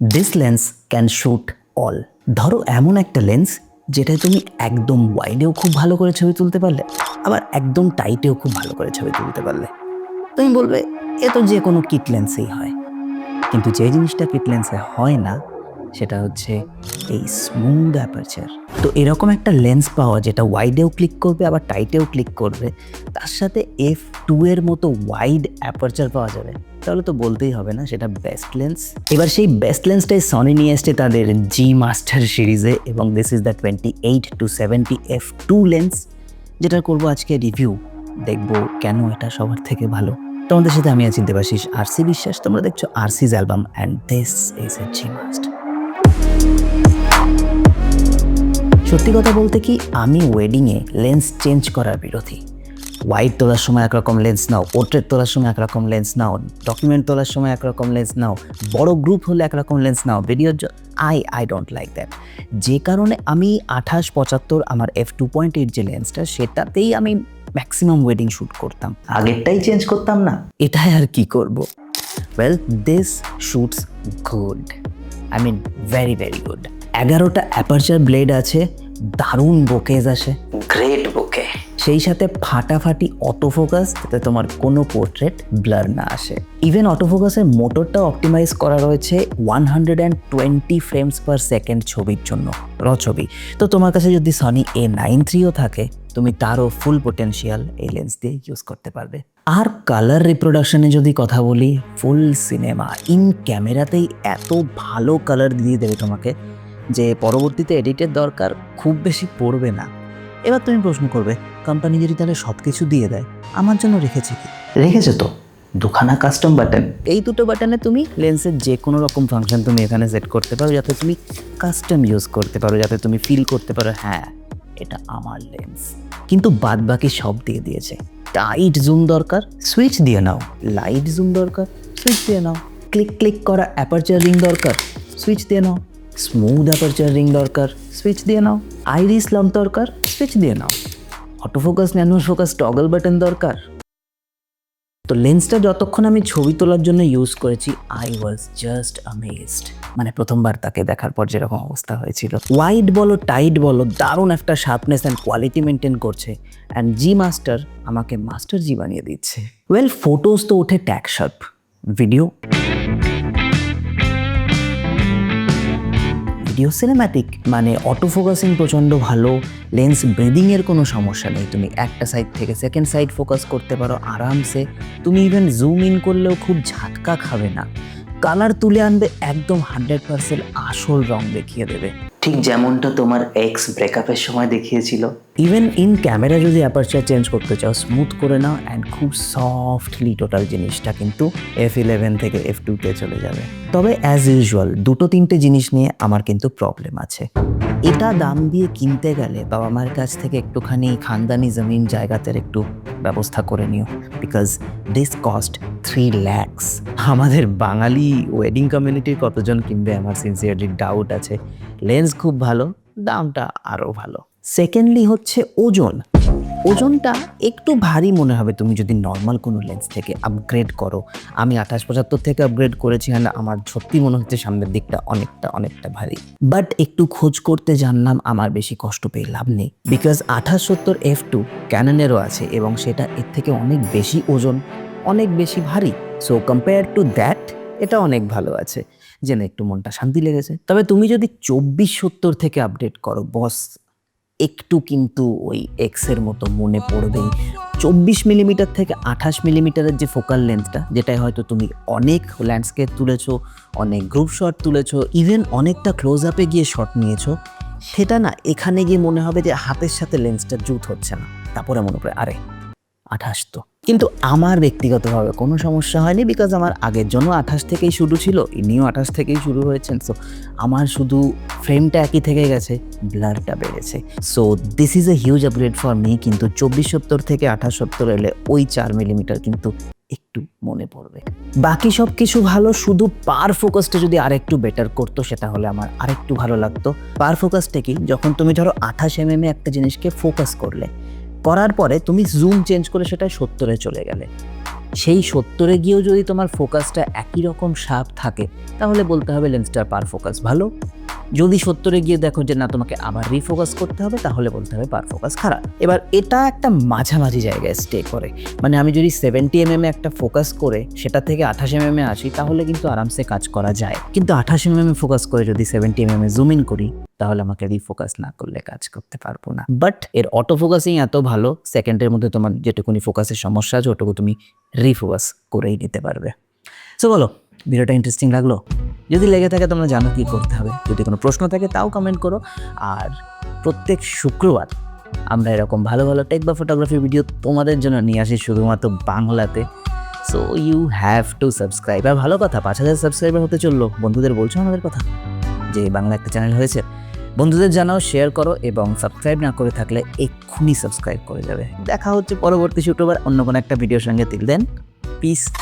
This lens can shoot all ধরো এমন একটা লেন্স যেটা তুমি একদম ওয়াইডেও খুব ভালো করে ছবি তুলতে পারলে, আবার একদম টাইটেও খুব ভালো করে ছবি তুলতে পারলে। তুমি বলবে, এ তো যে কোনো কিট লেন্সেই হয়। কিন্তু যে জিনিসটা কিট লেন্সে হয় না, সেটা হচ্ছে এই স্মুথ অ্যাপারচার তো এরকম একটা লেন্স পাওয়া যেটা ওয়াইডেও ক্লিক করবে, আবার টাইটেও ক্লিক করবে, তার সাথে এফ টু এর মতো ওয়াইড অ্যাপারচার পাওয়া যাবে। তাহলে তো বলতেই হবে না, সেটা বেস্ট লেন্স এবার সেই বেস্ট লেন্সটাই সনি নিয়ে এসছে তাদের জি মাস্টার সিরিজে এবং this is the twenty eight to seventy F two lens যেটা করব আজকে রিভিউ দেখব কেন এটা সবার থেকে ভালো। তোমাদের সাথে আমি আছি দেবাশিস আরসি বিশ্বাস, তোমরা দেখছ আর RC's album and this is a G must সত্যি কথা বলতে কি, আমি ওয়েডিংয়ে লেন্স চেঞ্জ করার বিরোধী। হোয়াইট তোলার সময় একরকম লেন্স নাও পোর্ট্রেট তোলার সময় একরকম লেন্স নাও ডকুমেন্ট তোলার সময় একরকম লেন্স নাও বড় গ্রুপ হলে একরকম লেন্স নাও ভিডিওর I I don't like that যে কারণে আমি আঠাশ পঁচাত্তর আমার এফ টু পয়েন্ট এইট যে লেন্সটা সেটাতেই আমি ম্যাক্সিমাম ওয়েডিং শ্যুট করতাম। আগেরটাই চেঞ্জ করতাম না। এটাই আর কি করব? Well this shoots good I mean very very good এগারোটা অ্যাপারচার ব্লেড আছে দারুণ বোকেজ আসে। গ্রেট বোকে সেই সাথে ফাটাফাটি অটো ফোকাস যাতে তোমার কোনো পোর্ট্রেট ব্লার না আসে। ইভেন অটো ফোকাসের মোটরটা অপটিমাইজ করা রয়েছে one hundred and twenty frames per second ছবির জন্য র ছবি। তো তোমার কাছে যদি সনি এ নাইন থ্রিও থাকে তুমি তারও ফুল পোটেনশিয়াল এই লেন্স দিয়ে ইউজ করতে পারবে। আর কালার রিপ্রোডাকশনে যদি কথা বলি ফুল সিনেমা ইন ক্যামেরাতেই এত ভালো কালার দিয়ে দেবে তোমাকে। যে পরবর্তীতে এডিটের দরকার খুব বেশি পড়বে না। এবার তুমি প্রশ্ন করবে কোম্পানি যদি তাহলে সব কিছু দিয়ে দেয় আমার জন্য রেখেছে কি? রেখেছে তো। দুখানা কাস্টম বাটন এই দুটো বাটনে তুমি লেন্সের যে কোনো রকম ফাংশন তুমি এখানে সেট করতে পারো যাতে তুমি কাস্টম ইউজ করতে পারো যাতে তুমি ফিল করতে পারো হ্যাঁ এটা আমার লেন্স কিন্তু বাদ বাকি সব দিয়ে দিয়েছে। টাইট জুম দরকার সুইচ দিয়ে নাও। লাইট জুম দরকার সুইচ দিয়ে নাও। ক্লিক ক্লিক করা অ্যাপারচার রিং দরকার সুইচ দিয়ে নাও। স্মুথ অ্যাপারচার রিং দরকার সুইচ দিয়ে নাও। আইরিস লাম্প দরকার সুইচ দিয়ে নাও। Auto focus nano focus toggle button দরকার। তো লেন্সটা যতক্ষণ আমি ছবি তোলার জন্য ইউজ করেছি আই ওয়াজ জাস্ট অ্যামেজড মানে প্রথমবার তাকে দেখার পর যেরকম অবস্থা হয়েছিল। ওয়াইড বলো টাইট বলো, দারুণ একটা শার্পনেস অ্যান্ড কোয়ালিটি মেনটেন করছে। অ্যান্ড জি মাস্টার আমাকে মাস্টার জি বানিয়ে দিচ্ছে। ওয়েল ফটোজ তো ওঠে tack sharp video video cinematic মানে অটো ফোকাসিং প্রচণ্ড ভালো লেন্স ব্রিদিংয়ের কোনো সমস্যা নেই। তুমি একটা সাইড থেকে সেকেন্ড সাইড ফোকাস করতে পারো, আরামসে। তুমি ইভেন জুম ইন করলেও খুব ঝাটকা খাবে না। কালার তুলে আনবে একদম হান্ড্রেড পার্সেন্ট আসল রং দেখিয়ে দেবে। ঠিক যেমনটা তোমার এক্স ব্রেকআপের সময় দেখিয়েছিল। ইভেন ইন ক্যামেরা যদি অ্যাপারচার চেঞ্জ করতে চাও স্মুথ করে নাও অ্যান্ড খুব সফটলি টোটাল জিনিসটা কিন্তু এফ ইলেভেন থেকে এফ টুতে চলে যাবে। তবে অ্যাজ ইউজুয়াল দুটো তিনটে জিনিস নিয়ে আমার কিন্তু প্রবলেম আছে। এটা দাম দিয়ে কিনতে গেলে বাবা মার কাছ থেকে একটুখানি খানদানি জমিন জায়গাতের একটু ব্যবস্থা করে নিও because this cost three lakhs আমাদের বাঙালি ওয়েডিং কমিউনিটির কতজন কিনবে? আমার সিনসিয়ারলি ডাউট আছে। লেন্স খুব ভালো, দামটা আরও ভালো। সেকেন্ডলি হচ্ছে ওজন। ওজনটা একটু ভারী মনে হবে তুমি যদি নর্মাল কোনো লেন্স থেকে আপগ্রেড করো। আমি আঠাশ পঁচাত্তর থেকে আপগ্রেড করেছি আর আমার সত্যি মনে হচ্ছে সামনের দিকটা অনেকটা অনেকটা ভারী। বাট একটু খোঁজ করতে জানলাম আমার বেশি কষ্ট পেয়ে লাভ নেই। বিকজ আঠাশ সত্তর এফ টু ক্যাননেরও আছে এবং সেটা এর থেকে অনেক বেশি ওজন, অনেক বেশি ভারী। সো কম্পেয়ার টু দ্যাট এটা অনেক ভালো আছে। জেনে একটু মনটা শান্তি লেগেছে। তবে তুমি যদি চব্বিশ সত্তর থেকে আপডেট করো বস একটু কিন্তু ওই এক্সের মতো মনে পড়বেই চব্বিশ মিলিমিটার থেকে আঠাশ মিলিমিটারের যে ফোকাল লেন্থটা যেটাই হয়তো তুমি অনেক ল্যান্ডস্কেপ তুলেছো, অনেক গ্রুপ শট তুলেছো ইভেন অনেকটা ক্লোজ আপে গিয়ে শট নিয়েছো, সেটা না এখানে গিয়ে মনে হবে যে হাতের সাথে লেন্সটা জুত হচ্ছে না। তারপরে মনে পড়ে আরে, আঠাশ তো। কিন্তু আমার ব্যক্তিগতভাবে কোনো সমস্যা হয়নি বিকজ আমার আগের জন্য আঠাশ থেকেই শুরু ছিল ইনিও আঠাশ থেকেই শুরু হয়েছেন সো আমার শুধু ফ্রেমটা একই থেকে গেছে ব্লারটা বেড়েছে। So this is a huge upgrade for me কিন্তু চব্বিশ সত্তর থেকে আঠাশ সত্তর এলে ওই চার মিলিমিটার কিন্তু একটু মনে পড়বে। বাকি সব কিছু ভালো, শুধু পার ফোকাসটা যদি আরেকটু বেটার করতো, সেটা হলে আমার আরেকটু ভালো লাগতো। পার ফোকাসটা কি? যখন তুমি ধরো আঠাশ এম একটা জিনিসকে ফোকাস করলে করার পরে তুমি জুম চেঞ্জ করে সেটা সত্তরে চলে গেলে। সেই সত্তরে গিয়েও যদি তোমার ফোকাসটা একই রকম শার্প থাকে, তাহলে বলতে হবে লেন্সটার পার ফোকাস ভালো। যদি সত্তরে গিয়ে দেখো যে না, তোমাকে আবার রিফোকাস করতে হবে, তাহলে বলতে হবে পার ফোকাস খারাপ। এবার এটা একটা মাঝামাঝি জায়গায় স্টে করে। মানে আমি যদি সেভেন্টি এম এ একটা ফোকাস করে, সেটা থেকে আঠাশ এম এম এ আসি, তাহলে কিন্তু আরামসে কাজ করা যায়। কিন্তু আঠাশ এম এম এ ফোকাস করে যদি সেভেন্টি এম এম এ জুম ইন করি, তাহলে আমাকে রিফোকাস না করলে কাজ করতে পারব না। বাট এর অটো ফোকাসিং এত ভালো সেকেন্ডের মধ্যে তোমার যেটুকুনি ফোকাসের সমস্যা আছে, ওটুকু তুমি রিফোকাস করেই নিতে পারবে। সো বলো ভিডিওটা ইন্টারেস্টিং লাগল? যদি লেগে থাকে তোমরা জানো কী করতে হবে। যদি কোনো প্রশ্ন থাকে তাও কমেন্ট করো। আর প্রত্যেক শুক্রবার আমরা এরকম ভালো ভালো টেক বা ফটোগ্রাফি ভিডিও তোমাদের জন্য নিয়ে আসি শুধুমাত্র বাংলাতে। So you have to subscribe আর ভালো কথা, পাঁচ হাজার সাবস্ক্রাইবার হতে চলল। বন্ধুদের বলছো আমাদের কথা? যে বাংলা একটা চ্যানেল হয়েছে। বন্ধুদের জানাও শেয়ার করো এবং সাবস্ক্রাইব না করে থাকলে এক্ষুনি সাবস্ক্রাইব করে যাবে। দেখা হচ্ছে পরবর্তী শুক্রবার অন্য কোনো একটা ভিডিওর সঙ্গে। তিল দেন পিস.